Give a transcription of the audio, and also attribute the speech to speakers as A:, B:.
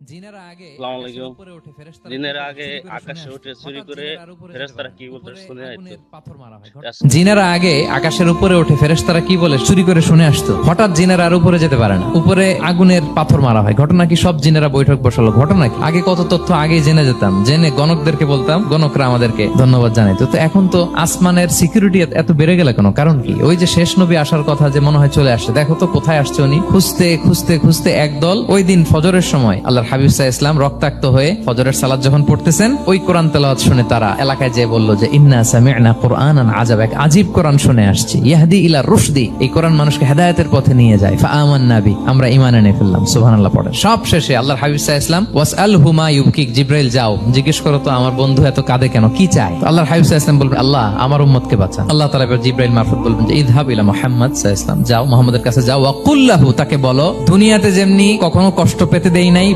A: জিনেরা আগে
B: আসসালামু
A: উপরে উঠে ফেরেশতারা
B: জিনেরা আগে আকাশে উঠে চুরি করে ফেরেশতারা কি বলতে শুনে আসতো।
A: আগুনের পাথর মারা হয়। জিনেরা আগে আকাশের উপরে ফেরেশতারা কি বলে? চুরি করে শুনে আসতো। হঠাৎ জিনেরা আর উপরে যেতে পারে না। উপরে আগুনের পাথর মারা হয়। ঘটনা কি? সব জিনেরা বৈঠক বসালো। ঘটনা কি? আগে কত তথ্য আগে জেনে যেতাম। জেনে গণকদেরকে বলতাম গণকরা আমাদেরকে ধন্যবাদ জানাইতো। তো এখন তো আসমানের সিকিউরিটি এত বেড়ে গেল কেন? কারণ কি? ওই যে শেষ নবী আসার কথা যে মনে হয় চলে আসছে। দেখো তো কোথায় আসছে উনি? খুঁজতে খুঁজতে খুঁজতে একদল ওই দিন ফজরের সময় আল্লাহর হাবিব সাহা ইসলাম রক্তাক্ত হয়ে ফজরের সালাদ যখন পড়তেছেন, ওই কোরআন তেলাওয়াত শুনে তারা এলাকায় যে বলল যে, ইন্না সামি'না কোরআনান আজাব এক আজীব কোরআন শুনে আসছি। ইয়াহদি ইলা রুশদি। এই কোরআন মানুষকে হেদায়েতের পথে নিয়ে যায়। ফা আমান নাবি আমরা ঈমান এনে ফেললাম, সুবহানাল্লাহ পড়ে সব শেষে আল্লাহর হাবিব সাহা ইসলাম ওয়াস আল হুমা ইউবকিক জিব্রাইল, যাও, জিজ্ঞেস করো তো আমার বন্ধু এত কাঁদে কেন, কি চায়? তো আল্লাহর হাবিব সাহা ইসলাম বলবেন, আল্লাহ, আমার উম্মতকে বাঁচান। আল্লাহ তাআলা জিব্রাইল মারফত বলবেন যে ইদহাব ইলা মুহাম্মদ সাহা ইসলাম যাও, মুহাম্মদের কাছে যাও। ওয়াকুল্লাহু তাকে বলো, দুনিয়াতে যেমনি কখনো কষ্ট পেতে দেই নাই